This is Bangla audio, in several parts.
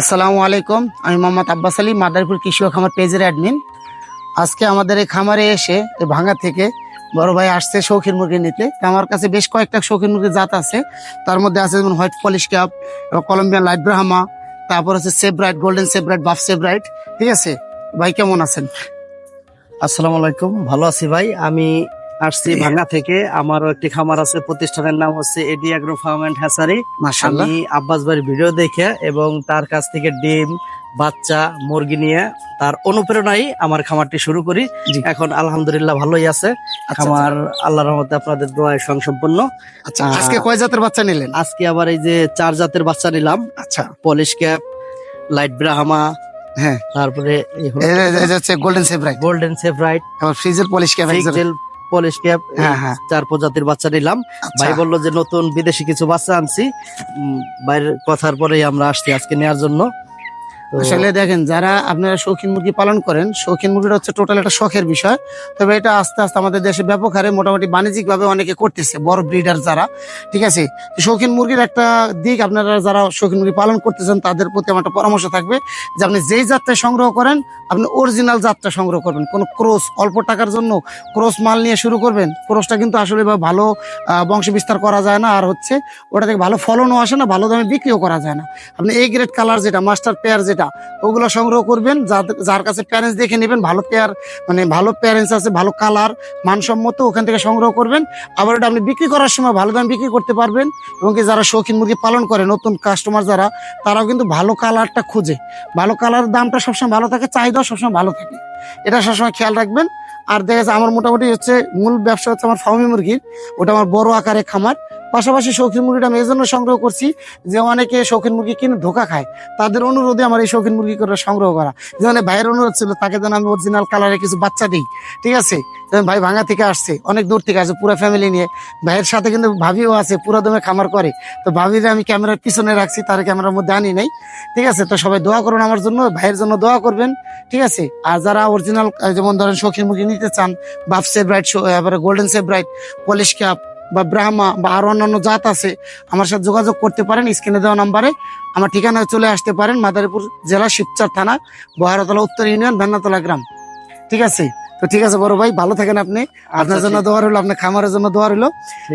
আসসালামু আলাইকুম, আমি মোহাম্মদ আব্বাস আলী, মাদারীপুর কৃষি খামার পেজের অ্যাডমিন আজকে আমাদের এই খামারে এসে, এই ভাঙা থেকে বড় ভাই আসছে শৌখিন মুরগি নিতে। আমার কাছে বেশ কয়েকটা শৌখিন মুরগির জাত আছে। তার মধ্যে আছে যেমন হোয়াইট পলিশ ক্যাপ, এবং কলম্বিয়ান লাইট ব্রাহামা, তারপর আছে Sebright, golden Sebright, buff Sebright. ঠিক আছে? ভাই, কেমন আছেন? আসসালামু আলাইকুম, ভালো আছি ভাই। আমি আসছি ভাঙ্গা থেকে আমারও একটি খামার আছে প্রতিষ্ঠানের নাম হচ্ছে AD agro farm and hatchery. আমি আব্বাস ভাইয়ের ভিডিও দেখে এবং তার কাছ থেকে ডিম বাচ্চা মুরগি নিয়ে তার অনুপ্রেরণায় আমার খামারটি শুরু করি। এখন আলহামদুলিল্লাহ ভালোই আছে। আচ্ছা, খামার আল্লাহর রহমতে আপনাদের দোয়ায় সংসম্পন্ন। আচ্ছা আজকে কয় জাতের বাচ্চা নিলেন? আজকে আবার এই যে চার জাতের বাচ্চা নিলাম। আচ্ছা। পলিশ ক্যাপ লাইট ব্রাহামা হ্যাঁ। তারপরে golden right golden Sebright আবার ফ্রিজের পলিশ ক্যাপ পলিশ ক্যাপ হ্যাঁ। চার প্রজাতির বাচ্চা নিলাম। ভাই বলল যে নতুন বিদেশি কিছু বাচ্চা আনছি। উম, বাইরের কথার পরেই আমরা আসছি আজকে নেওয়ার জন্য। আসলে দেখেন, যারা আপনারা শৌখিন মুরগি পালন করেন, শৌখিন মুরগিটা হচ্ছে টোটাল একটা শখের বিষয়। তবে এটা আস্তে আস্তে আমাদের দেশে ব্যাপক হারে মোটামুটি বাণিজ্যিক ভাবে অনেকে করতেছে, বড় ব্রিডার যারা, ঠিক আছে? শৌখিন মুরগির একটা দিক, আপনারা যারা শৌখিন মুরগি পালন করতেছেন, তাদের প্রতি আমার একটা পরামর্শ থাকবে যে আপনি যেই জাতটা সংগ্রহ করেন, আপনি অরিজিনাল জাতটা সংগ্রহ করবেন। কোনো ক্রোস, অল্প টাকার জন্য ক্রোস মাল নিয়ে শুরু করবেন, ক্রোসটা কিন্তু আসলে ভালো বংশ বিস্তার করা যায় না, আর হচ্ছে ওটা থেকে ভালো ফলনও আসে না, ভালো দামে বিক্রিও করা যায় না। আপনি এই গ্রেড কালার যেটা মাস্টার পেয়ার যেটা ওগুলো সংগ্রহ করবেন, যার কাছে প্যারেন্টস দেখে নেবেন, ভালো পেয়ার মানে ভালো প্যারেন্টস আছে, ভালো কালার মানসম্মত, ওখান থেকে সংগ্রহ করবেন। আবার ওটা আপনি বিক্রি করার সময় ভালো দাম বিক্রি করতে পারবেন। এবং কি যারা শৌখিন মুরগি পালন করে, নতুন কাস্টমার যারা, তারাও কিন্তু ভালো কালারটা খুঁজে। ভালো কালার দামটা সবসময় ভালো থাকে, চাহিদাও সবসময় ভালো থাকে। এটা সবসময় খেয়াল রাখবেন। আর দেখা যাচ্ছে আমার মোটামুটি হচ্ছে মূল ব্যবসা হচ্ছে আমার ফার্মি মুরগির। ওটা আমার বড় আকারে খামার। পাশাপাশি শৌখিন মুরগিটা আমি এই জন্য সংগ্রহ করছি যে অনেকে শৌখিন মুরগি কিনে ধোকা খায়। তাদের অনুরোধে আমার এই শৌখিন মুরগি করে সংগ্রহ করা। যেমন ভাইয়ের অনুরোধ ছিল, তাকে যেন আমি অরিজিনাল কালারে কিছু বাচ্চা দিই। ঠিক আছে? যেমন ভাই ভাঙা থেকে আসছে, অনেক দূর থেকে আসছে, পুরো ফ্যামিলি নিয়ে। ভাইয়ের সাথে কিন্তু ভাবিও আছে, পুরো দমে খামার করে। তো ভাবিরে আমি ক্যামেরার পিছনে রাখছি, তার ক্যামেরার মধ্যে আনি নাই। ঠিক আছে? তো সবাই দোয়া করুন আমার জন্য, ভাইয়ের জন্য দোয়া করবেন। ঠিক আছে? আর যারা অরিজিনাল যেমন ধরেন শৌখিন মুরগি নিতে চান বাফ সেব্রাইট এবারে গোল্ডেন সেব্রাইট পলিশ ক্যাপ বা ব্রাহ্মা বা আরও অন্যান্য জাত আছে আমার সাথে যোগাযোগ করতে পারেন স্ক্রিনে দেওয়া নাম্বারে। আমার ঠিকানায় চলে আসতে পারেন মাদারীপুর জেলা শিবচর থানা বহারতলা উত্তর ইউনিয়ন ভেন্নাতলা গ্রাম। ঠিক আছে? তো ঠিক আছে বড় ভাই ভালো থাকেন আপনি। আপনার আচ্ছা, জন্য ঠিক- দোয়া রইল আপনার খামারের জন্য দোয়া রইল।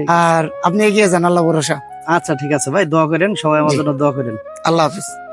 আর আপনি এগিয়ে যান আল্লাহ ভরসা। আচ্ছা ঠিক আছে ভাই দোয়া করেন সবাই আমার জন্য দোয়া করেন। আল্লাহ হাফিজ।